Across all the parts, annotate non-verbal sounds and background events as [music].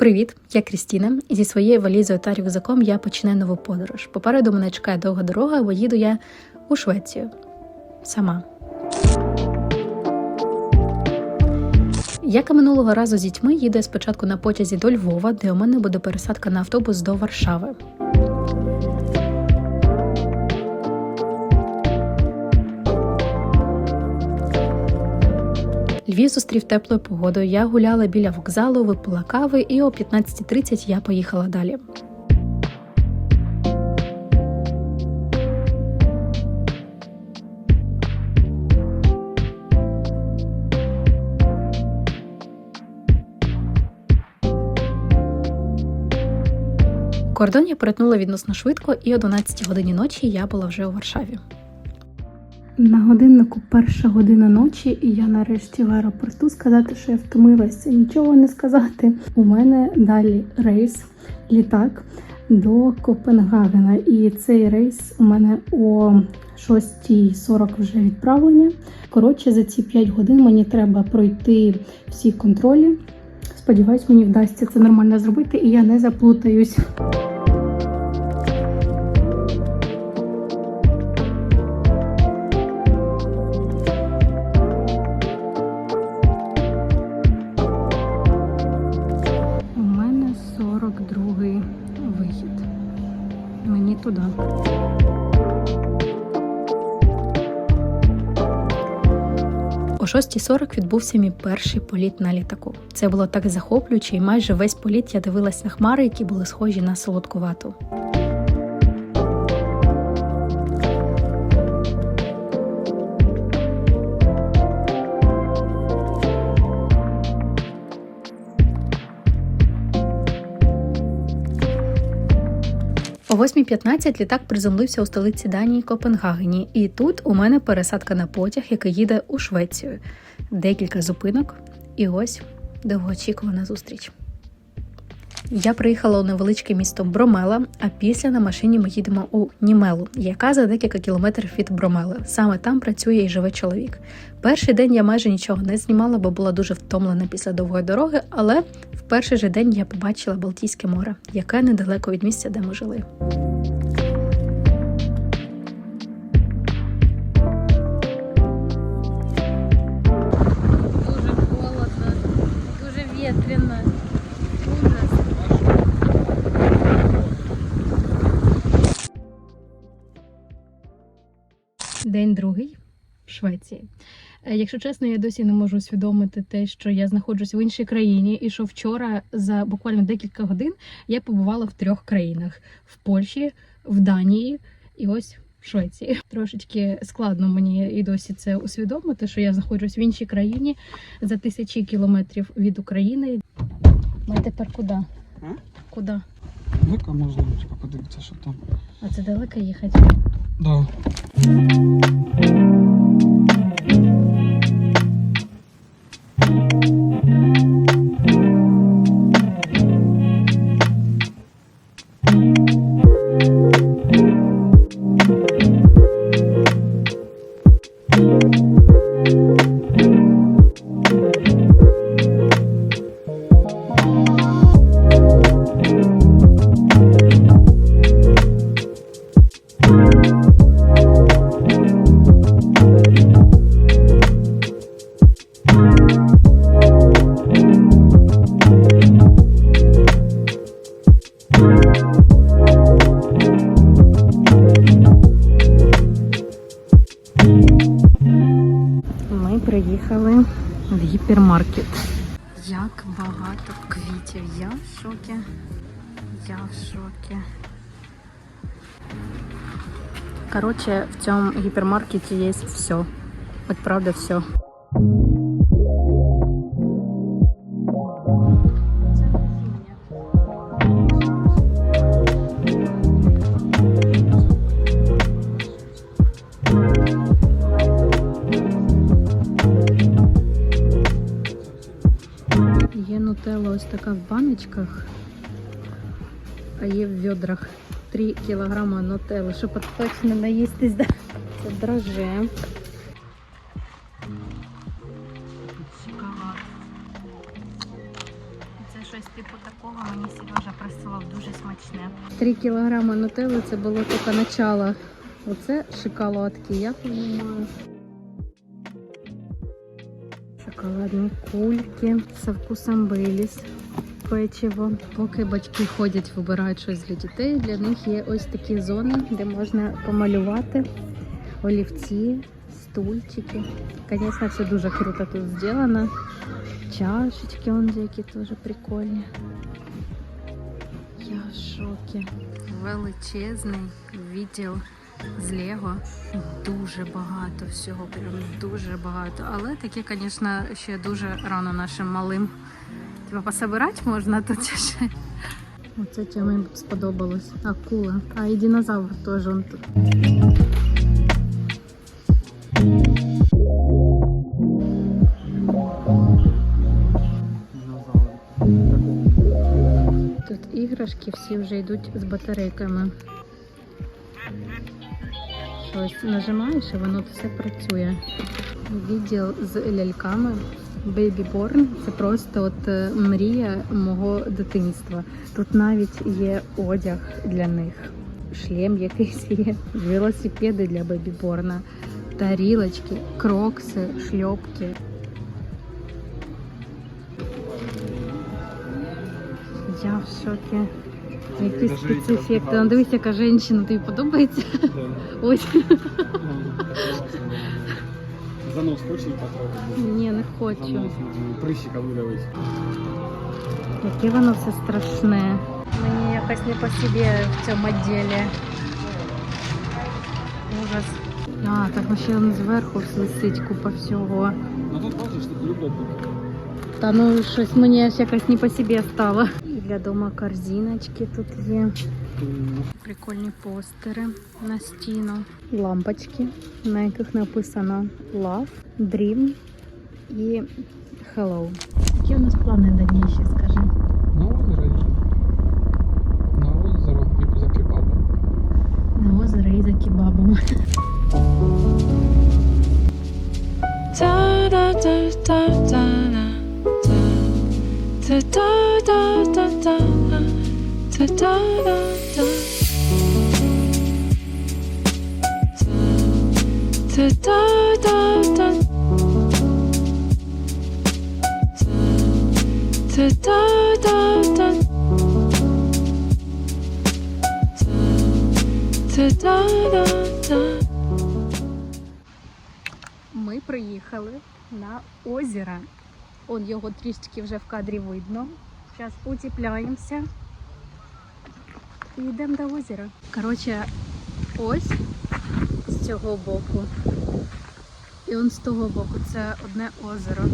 Привіт, я Крістіна, і зі своєю валізою та рюкзаком я починаю нову подорож. Попереду мене чекає довга дорога, бо їду я у Швецію сама. Як і минулого разу з дітьми їду я спочатку на потязі до Львова, де у мене буде пересадка на автобус до Варшави. Львів зустрів теплою погодою. Я гуляла біля вокзалу, випила кави, і о 15.30 я поїхала далі. Кордон я перетнула відносно швидко, і о 12 годині ночі я була вже у Варшаві. На годиннику перша година ночі, і я нарешті в аеропорту сказати, що я втомилася, нічого не сказати. У мене далі рейс, літак до Копенгагена. І цей рейс у мене о 6.40 вже відправлення. Коротше, за ці 5 годин мені треба пройти всі контролі. Сподіваюсь, мені вдасться це нормально зробити, і я не заплутаюсь. 6.40 відбувся мій перший політ на літаку. Це було так захоплююче, і майже весь політ я дивилась на хмари, які були схожі на солодкувату. О 8.15 літак приземлився у столиці Данії Копенгагені, і тут у мене пересадка на потяг, який їде у Швецію. Декілька зупинок, і ось довгоочікувана зустріч. Я приїхала у невеличке місто Бромела, а після на машині ми їдемо у Німелу, яка за декілька кілометрів від Бромели. Саме там працює і живе чоловік. Перший день я майже нічого не знімала, бо була дуже втомлена після довгої дороги, але в перший же день я побачила Балтійське море, яке недалеко від місця, де ми жили. Дуже холодно, дуже ветрено. Швеції. Е, Якщо чесно, я досі не можу усвідомити те, що я знаходжусь в іншій країні, і що вчора за буквально декілька годин я побувала в трьох країнах: в Польщі, в Данії і ось в Швеції. Трошечки складно мені і досі це усвідомити, що я знаходжусь в іншій країні за тисячі кілометрів від України. Ми тепер куди? А? Куди? Вика можна подивитися, що там. А це далеко їхати? Да. Приїхали в гіпермаркет. Як багато квітів. Я в шокі. Я в шокі. Короче, в цьому гіпермаркеті є все. От правда все. Баночках, а є в відрах 3 кілограма нутелли, щоб точно наїстись. Да? Це дроже. Шоколад. Це щось типу такого. мені Сережа присилав дуже смачне. 3 кілограми нутелли це було тільки начало. Оце шоколадки, я розумію. Шоколадні кульки со вкусом Бейліс. Печиво. Поки батьки ходять, вибирають щось для дітей. Для них є ось такі зони, де можна помалювати олівці, стульчики. Звісно, все дуже круто тут зроблено. Чашечки, вон які теж прикольні. Я в шокі. Величезний відділ з Лего. Дуже багато всього, прям дуже багато. Але таке, звісно, ще дуже рано нашим малим. Тебе пособирати можна тут ще. Оце тема сподобалось. Акула. А і динозавр теж он тут. Тут іграшки всі вже йдуть з батарейками. Щось нажимаєш і воно все працює. Відділ з ляльками Born – це просто от е, мрія мого дитинства. Тут навіть є одяг для них, шлем якийсь є, велосипеди для Born, тарілочки, крокси, шльопки. Я в шокі. Їй спецефекти. Ну, дивись, яка жінка, тобі подобається? Ось. За нос хочешь попробовать? Ні, не За хочу. нос можно прыщика выдавить. Яке воно все страшне. Мені якось не по собі в цьому відділі. Ужас. А, так ну ще он зверху висить купа всього. Ну тут бачиш, тут удобно. Та ну щось мені аж якось не по собі стало. І для дома корзиночки тут є. Прикольні постери на стіну. Лампочки, на яких написано Love, Dream і Hello. Які у нас плани дальніші, скажи? На Ми приїхали на озеро. Он його трішечки вже в кадрі видно. Зараз утепляємося. І йдемо до озера. Коротше, ось з цього боку. І он з того боку. Це одне озеро.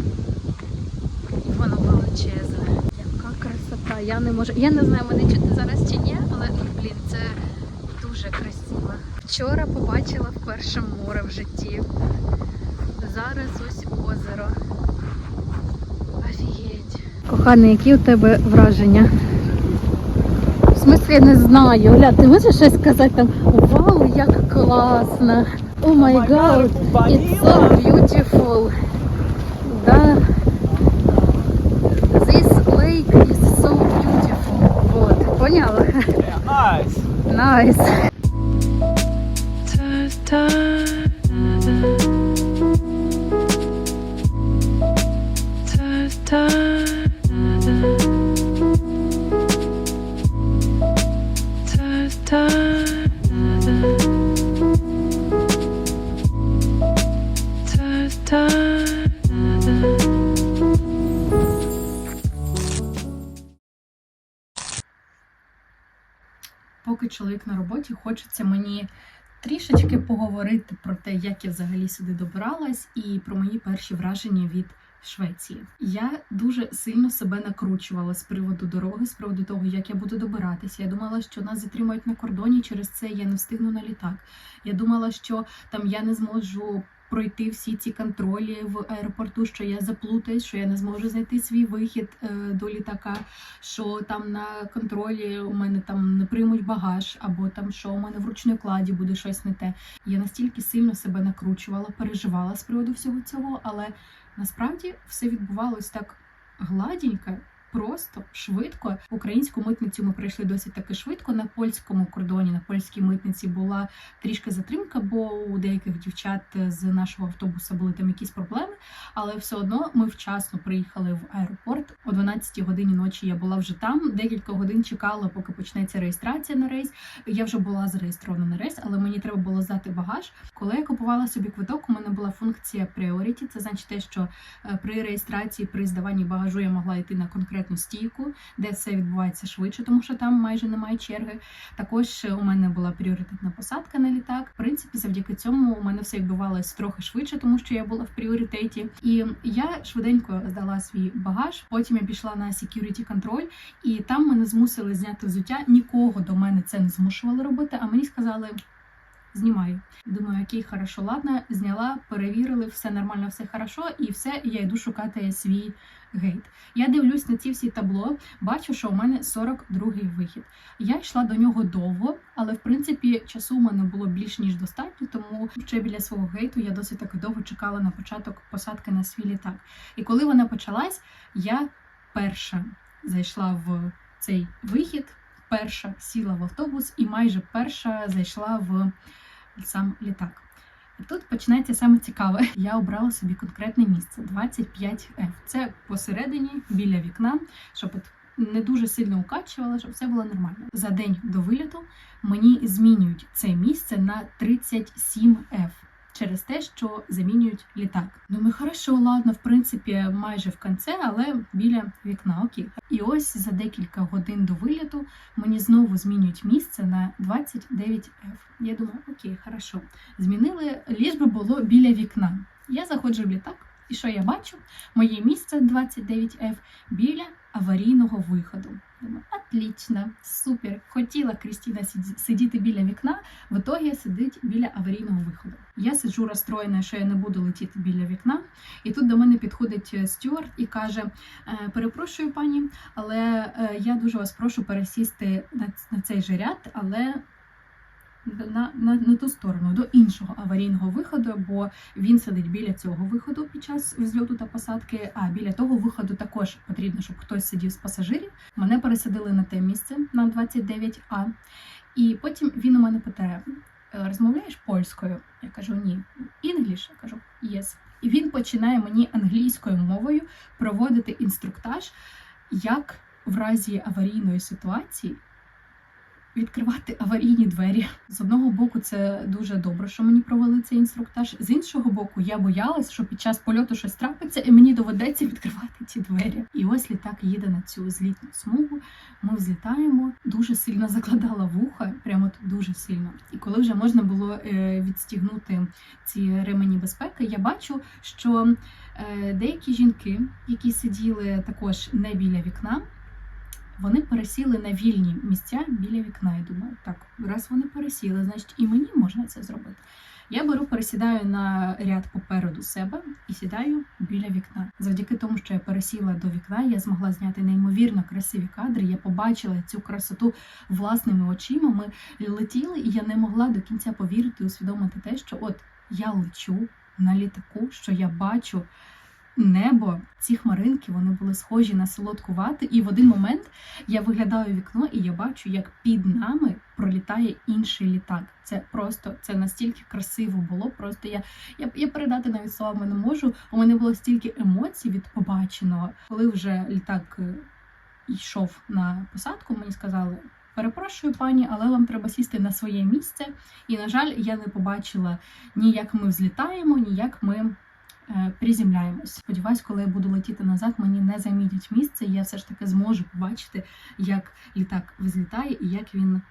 І воно величезне. Яка красота. Я не можу. Я не знаю, мене чути зараз чи ні, але блін, це дуже красиво. Вчора побачила вперше море в житті. Зараз ось озеро. Офігеть. Коханий, які у тебе враження? Я не знаю. Оля, ти можеш щось сказати там? Вау, як класно! О май гад, it's so beautiful. Да. This lake is so beautiful. Вот, поняла? Nice. Nice. Роботі, хочеться мені трішечки поговорити про те, як я взагалі сюди добиралась, і про мої перші враження від Швеції. Я дуже сильно себе накручувала з приводу дороги, з приводу того, як я буду добиратися. Я думала, що нас затримають на кордоні, через це я не встигну на літак. Я думала, що там я не зможу. Пройти всі ці контролі в аеропорту, що я заплутаюсь, що я не зможу знайти свій вихід е, до літака, що там на контролі у мене там не приймуть багаж, або там що у мене в ручній кладі буде щось не те. Я настільки сильно себе накручувала, переживала з приводу всього цього, але насправді все відбувалось так гладенько просто швидко. Українську митницю ми пройшли досить таки швидко. На польському кордоні, на польській митниці була трішки затримка, бо у деяких дівчат з нашого автобуса були там якісь проблеми. Але все одно ми вчасно приїхали в аеропорт. О 12 годині ночі я була вже там. Декілька годин чекала, поки почнеться реєстрація на рейс. Я вже була зареєстрована на рейс, але мені треба було здати багаж. Коли я купувала собі квиток, у мене була функція Priority. Це значить те, що е, при реєстрації, при здаванні багажу я могла йти на конкретну стійку, де все відбувається швидше, тому що там майже немає черги. Також е, у мене була пріоритетна посадка на літак. В принципі, завдяки цьому у мене все відбувалось трохи швидше, тому що я була в пріоритеті. І я швиденько здала свій багаж. Потім я пішла на security контроль, і там мене змусили зняти взуття. Нікого до мене це не змушували робити. А мені сказали. Знімаю. Думаю, окей, хорошо, ладно, зняла, перевірили, все нормально, все хорошо, і все, я йду шукати свій гейт. Я дивлюсь на ці всі табло, бачу, що у мене 42-й вихід. Я йшла до нього довго, але в принципі часу у мене було більш ніж достатньо, тому ще біля свого гейту я досить таки довго чекала на початок посадки на свій літак. І коли вона почалась, я перша зайшла в цей вихід, перша сіла в автобус і майже перша зайшла в сам літак. І тут починається саме цікаве. [laughs] Я обрала собі конкретне місце 25F. Це посередині біля вікна, щоб от не дуже сильно укачувала, щоб все було нормально. За день до виліту мені змінюють це місце на 37F. Через те, що замінюють літак. Думаю, хорошо, ладно, в принципі, майже в кінце, але біля вікна. Окей. І ось за декілька годин до виліту мені знову змінюють місце на 29F. Я думаю, окей, хорошо. Змінили, ліж би було біля вікна. Я заходжу в літак, і що я бачу? Моє місце 29F біля аварійного виходу. Думаю, отлично, супер. Хотіла Крістіна сидіти біля вікна, в ітогі сидить біля аварійного виходу. Я сиджу розстроєна, що я не буду летіти біля вікна. І тут до мене підходить стюарт стюард і каже: «Е, Перепрошую, пані, але е, я дуже вас прошу пересісти на цей же ряд, але на, на, на ту сторону, до іншого аварійного виходу, бо він сидить біля цього виходу під час взльоту та посадки. А біля того виходу також потрібно, щоб хтось сидів з пасажирів. Мене пересадили на те місце на 29А. І потім він у мене питає: «Е, розмовляєш польською? Я кажу ні. English? Я кажу yes. І він починає мені англійською мовою проводити інструктаж, як в разі аварійної ситуації відкривати аварійні двері. З одного боку, це дуже добре, що мені провели цей інструктаж. З іншого боку, я боялась, що під час польоту щось трапиться, і мені доведеться відкривати ці двері. І ось літак їде на цю злітну смугу. Ми взлітаємо, дуже сильно закладала вуха, прямо тут дуже сильно. І коли вже можна було е, відстігнути ці ремені безпеки, я бачу, що е, деякі жінки, які сиділи також не біля вікна. Вони пересіли на вільні місця біля вікна. І думаю, так, раз вони пересіли, значить і мені можна це зробити. Я беру, пересідаю на ряд попереду себе і сідаю біля вікна. Завдяки тому, що я пересіла до вікна, я змогла зняти неймовірно красиві кадри. Я побачила цю красоту власними очима. Ми летіли, і я не могла до кінця повірити, усвідомити те, що от я лечу на літаку, що я бачу небо, ці хмаринки вони були схожі на солодку вату, і в один момент я виглядаю вікно, і я бачу, як під нами пролітає інший літак. Це просто це настільки красиво було. Просто я, я, я передати навіть словами не можу. У мене було стільки емоцій від побаченого, коли вже літак е, йшов на посадку, мені сказали. Перепрошую, пані, але вам треба сісти на своє місце. І, на жаль, я не побачила ні як ми взлітаємо, ні як ми приземляємось. Сподіваюсь, коли я буду летіти назад, мені не замітять місце, я все ж таки зможу побачити, як літак взлітає і як він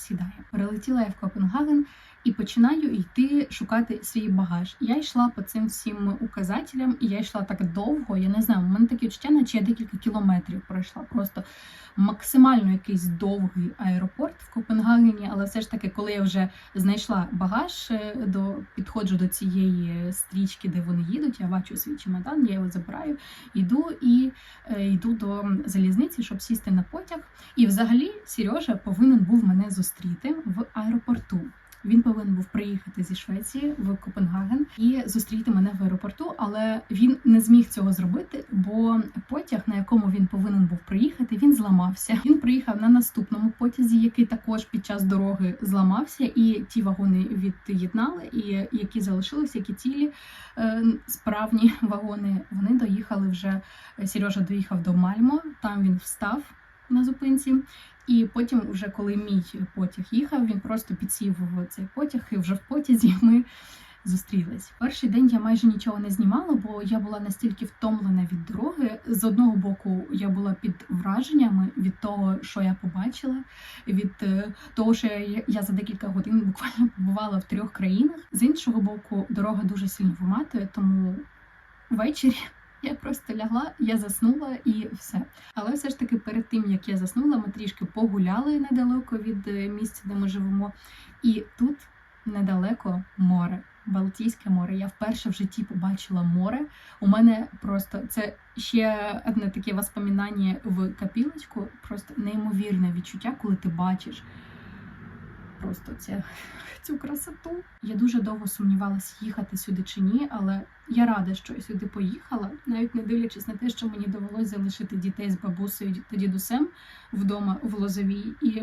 сідає. Перелетіла я в Копенгаген і починаю йти шукати свій багаж. Я йшла по цим всім указателям, і я йшла так довго. Я не знаю, у мене таке відчуття, наче я декілька кілометрів пройшла. Просто максимально якийсь довгий аеропорт в Копенгагені, але все ж таки, коли я вже знайшла багаж, е, до підходжу до цієї стрічки, де вони їдуть. Я бачу свій чемодан, я його забираю, йду і е, йду до залізниці, щоб сісти на потяг. І взагалі Сережа повинен був мене зустріти в аеропорту. Він повинен був приїхати зі Швеції в Копенгаген і зустріти мене в аеропорту, але він не зміг цього зробити, бо потяг, на якому він повинен був приїхати, він зламався. Він приїхав на наступному потязі, який також під час дороги зламався, і ті вагони від'єднали, і які залишилися, які цілі е, справні вагони. Вони доїхали вже. Сережа доїхав до Мальмо, там він встав на зупинці. І потім, вже коли мій потяг їхав, він просто підсів в цей потяг, і вже в потязі [laughs] ми зустрілись. Перший день я майже нічого не знімала, бо я була настільки втомлена від дороги. З одного боку, я була під враженнями від того, що я побачила, від е, того, що я, за декілька годин [laughs] буквально побувала в трьох країнах. З іншого боку, дорога дуже сильно виматує, тому ввечері. Я просто лягла, я заснула і все. Але все ж таки, перед тим як я заснула, ми трішки погуляли недалеко від е, місця, де ми живемо. І тут недалеко море, Балтійське море. Я вперше в житті побачила море. У мене просто це ще одне таке воспоминання в капілочку. Просто неймовірне відчуття, коли ти бачиш просто ця, цю красоту. Я дуже довго сумнівалася, їхати сюди чи ні, але я рада, що я сюди поїхала, навіть не дивлячись на те, що мені довелося залишити дітей з бабусею та дідусем вдома в Лозовій. І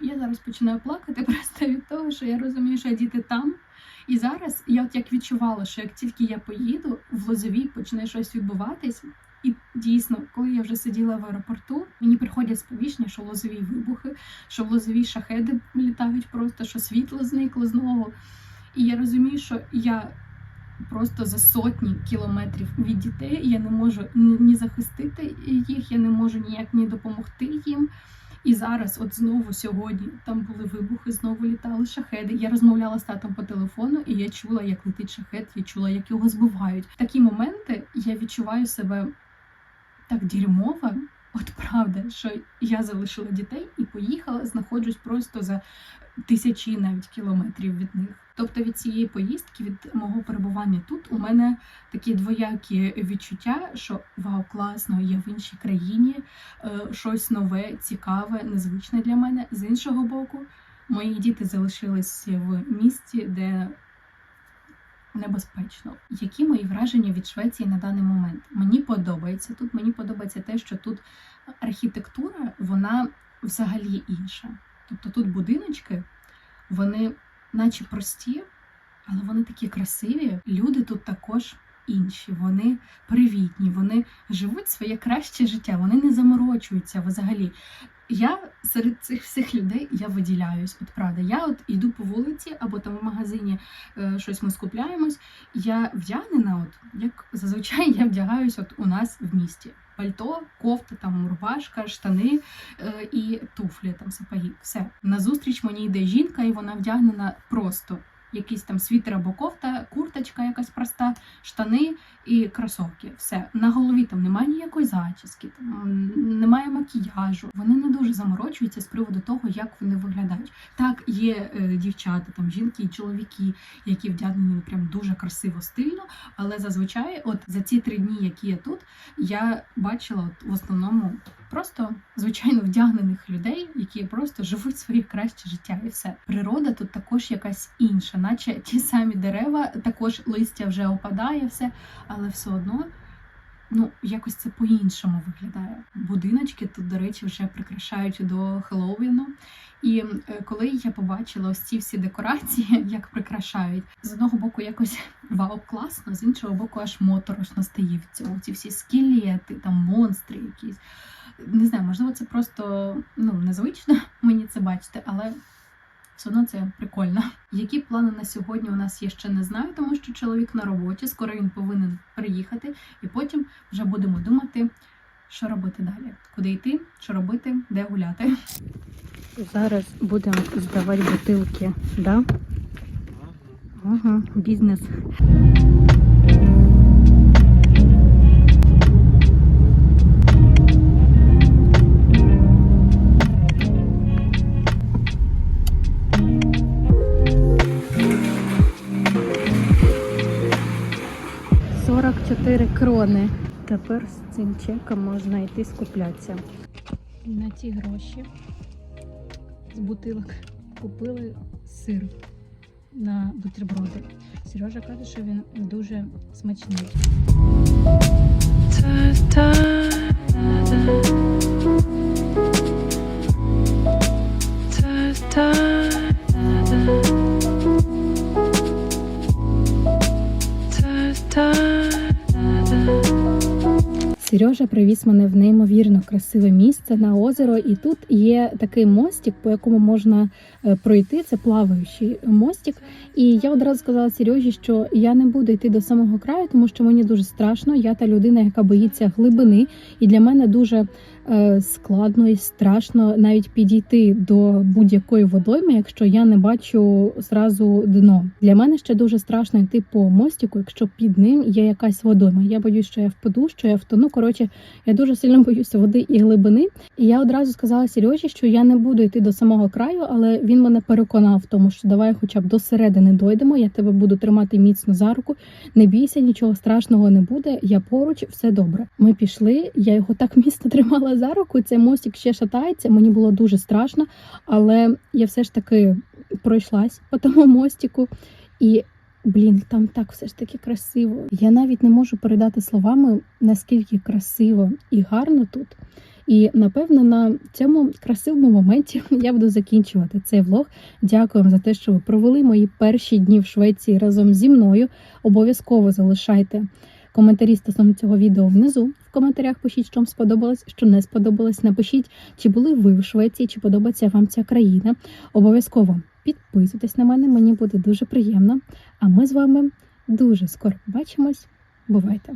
я зараз починаю плакати [laughs] просто від того, що я розумію, що діти там. І зараз я от як відчувала, що як тільки я поїду, в Лозовій почне щось відбуватись. І дійсно, коли я вже сиділа в аеропорту, мені приходять сповіщення, що в Лозовій вибухи, що в Лозовій шахеди літають просто, що світло зникло знову. І я розумію, що я просто за сотні кілометрів від дітей я не можу ні захистити їх, я не можу ніяк ні допомогти їм. І зараз, от знову сьогодні, там були вибухи, знову літали шахеди. Я розмовляла з татом по телефону, і я чула, як летить шахет, я чула, як його збивають. Такі моменти я відчуваю себе так дерьмово. От правда, що я залишила дітей і поїхала, знаходжусь просто за тисячі навіть кілометрів від них. Тобто від цієї поїздки, від мого перебування тут, у мене такі двоякі відчуття, що вау, класно, я в іншій країні, е, щось нове, цікаве, незвичне для мене. З іншого боку, мої діти залишились в місті, де небезпечно. Які мої враження від Швеції на даний момент? Мені подобається тут. Мені подобається те, що тут архітектура, вона взагалі інша. Тобто тут будиночки, вони наче прості, але вони такі красиві. Люди тут також інші, вони привітні, вони живуть своє краще життя, вони не заморочуються взагалі. Я серед цих всіх людей я виділяюсь. От правда, я от йду по вулиці або там в магазині е, щось ми скупляємось. Я вдягнена, от як зазвичай я вдягаюсь от у нас в місті. Пальто, кофта, там рубашка, штани е, і туфлі, там сапоги. Все назустріч мені йде жінка, і вона вдягнена просто. Якийсь там світер або кофта, курточка якась проста, штани і кросовки. Все на голові там немає ніякої зачіски, там немає макіяжу. Вони не дуже заморочуються з приводу того, як вони виглядають. Так, є е, дівчата, там жінки і чоловіки, які вдягнені прям дуже красиво, стильно. Але зазвичай, от за ці три дні, які я тут, я бачила от в основному просто звичайно вдягнених людей, які просто живуть своє краще життя, і все. Природа тут також якась інша, наче ті самі дерева, також листя вже опадає, все, але все одно. Ну, якось це по-іншому виглядає. Будиночки тут, до речі, вже прикрашають до Хеллоуіну. І е, коли я побачила ось ці всі декорації, [laughs] як прикрашають, з одного боку якось вау, класно, з іншого боку, аж моторошно стає від цього. Ці всі скелети, там монстри якісь. Не знаю, можливо, це просто ну, незвично [laughs] мені це бачити, але все одно це прикольно. Які плани на сьогодні у нас є ще не знаю, тому що чоловік на роботі, скоро він повинен приїхати, і потім вже будемо думати, що робити далі, куди йти, що робити, де гуляти. Зараз будемо здавати бутилки, да? Ага, бізнес. Сорок чотири крони. Тепер з цим чеком можна йти скуплятися. На ті гроші з бутилок купили сир. на бутерброди. Сережа каже, що він дуже смачний. Сережа привіз мене в неймовірно красиве місце на озеро, і тут є такий мостик, по якому можна е, пройти. Це плаваючий мостик. І я одразу сказала Сережі, що я не буду йти до самого краю, тому що мені дуже страшно. Я та людина, яка боїться глибини, і для мене дуже складно і страшно навіть підійти до будь-якої водойми, якщо я не бачу зразу дно. Для мене ще дуже страшно йти по мостику, якщо під ним є якась водойма. Я боюсь, що я впаду, що я втону. Коротше, я дуже сильно боюся води і глибини. І я одразу сказала Сережі, що я не буду йти до самого краю, але він мене переконав в тому, що давай, хоча б до середини дойдемо. Я тебе буду тримати міцно за руку. Не бійся, нічого страшного не буде. Я поруч, все добре. Ми пішли. Я його так міцно тримала за руку. Цей мостик ще шатається. Мені було дуже страшно, але я все ж таки пройшлась по тому мостику і. Блін, там так все ж таки красиво. Я навіть не можу передати словами, наскільки красиво і гарно тут. І напевно на цьому красивому моменті [laughs] я буду закінчувати цей влог. Дякую вам за те, що ви провели мої перші дні в Швеції разом зі мною. Обов'язково залишайте коментарі стосовно цього відео внизу. В коментарях пишіть, що вам сподобалось, що не сподобалось. Напишіть, чи були ви в Швеції, чи подобається вам ця країна. Обов'язково підписуйтесь на мене, мені буде дуже приємно. А ми з вами дуже скоро побачимось. Бувайте!